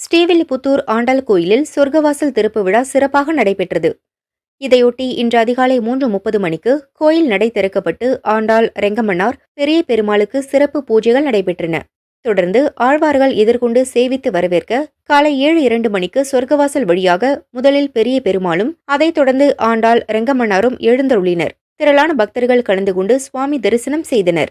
ஸ்ரீவில்லிபுத்தூர் ஆண்டாள் கோயிலில் சொர்க்கவாசல் திறப்பு விழா சிறப்பாக நடைபெற்றது. இதையொட்டி இன்று அதிகாலை மூன்று முப்பது மணிக்கு கோயில் நடை திறக்கப்பட்டு ஆண்டாள் ரெங்கமன்னார் பெரிய பெருமாளுக்கு சிறப்பு பூஜைகள் நடைபெற்றன. தொடர்ந்து ஆழ்வார்கள் எதிர்கொண்டு சேவித்து வரவேற்க காலை ஏழு இரண்டு மணிக்கு சொர்க்கவாசல் வழியாக முதலில் பெரிய பெருமாளும் அதைத் தொடர்ந்து ஆண்டாள் ரெங்கமன்னாரும் எழுந்தருளினர். திரளான பக்தர்கள் கலந்து கொண்டு சுவாமி தரிசனம் செய்தனர்.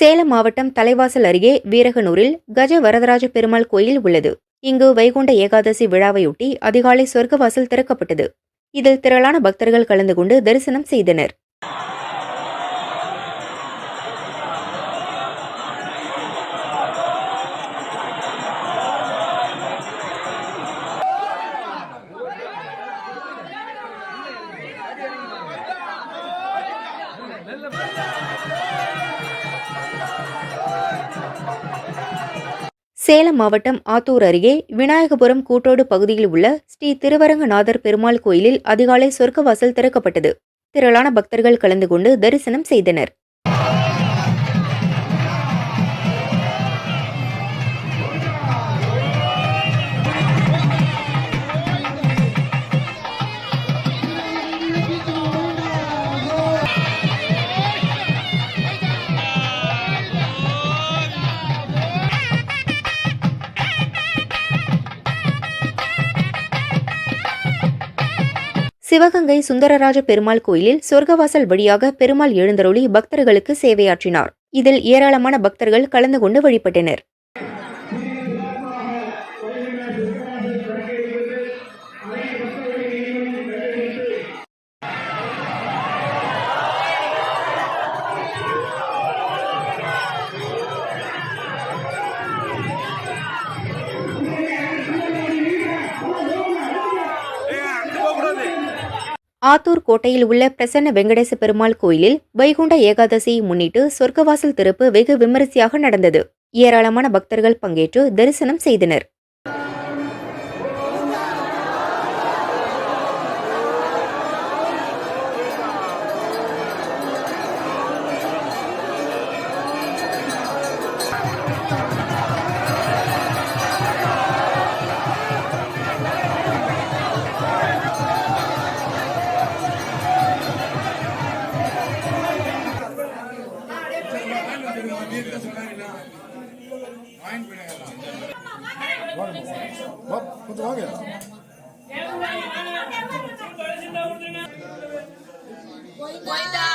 சேலம் மாவட்டம் தலைவாசல் அருகே வீரகனூரில் கஜ வரதராஜ பெருமாள் கோயில் உள்ளது. இங்கு வைகுண்ட ஏகாதசி விழாவையொட்டி அதிகாலை சொர்க்கவாசல் திறக்கப்பட்டது. இதில் திரளான பக்தர்கள் கலந்து கொண்டு தரிசனம் செய்தனர். சேலம் மாவட்டம் ஆத்தூர் அருகே விநாயகபுரம் கூட்டோடு பகுதியில் உள்ள ஸ்ரீ திருவரங்கநாதர் பெருமாள் கோயிலில் அதிகாலை சொர்க்கவாசல் திறக்கப்பட்டது. திரளான பக்தர்கள் கலந்து கொண்டு தரிசனம் செய்தனர். சிவகங்கை சுந்தரராஜ பெருமாள் கோயிலில் சொர்க்கவாசல் வழியாக பெருமாள் எழுந்தருளி பக்தர்களுக்கு சேவையாற்றினார். இதில் ஏராளமான பக்தர்கள் கலந்து கொண்டு வழிபட்டனர். ஆத்தூர் கோட்டையில் உள்ள பிரசன்ன வெங்கடேச பெருமாள் கோயிலில் வைகுண்ட ஏகாதசியை முன்னிட்டு சொர்க்கவாசல் திறப்பு வெகு விமரிசையாக நடந்தது. ஏராளமான பக்தர்கள் பங்கேற்று தரிசனம் செய்தனர். கொஞ்சம் வாங்க கோவிந்தா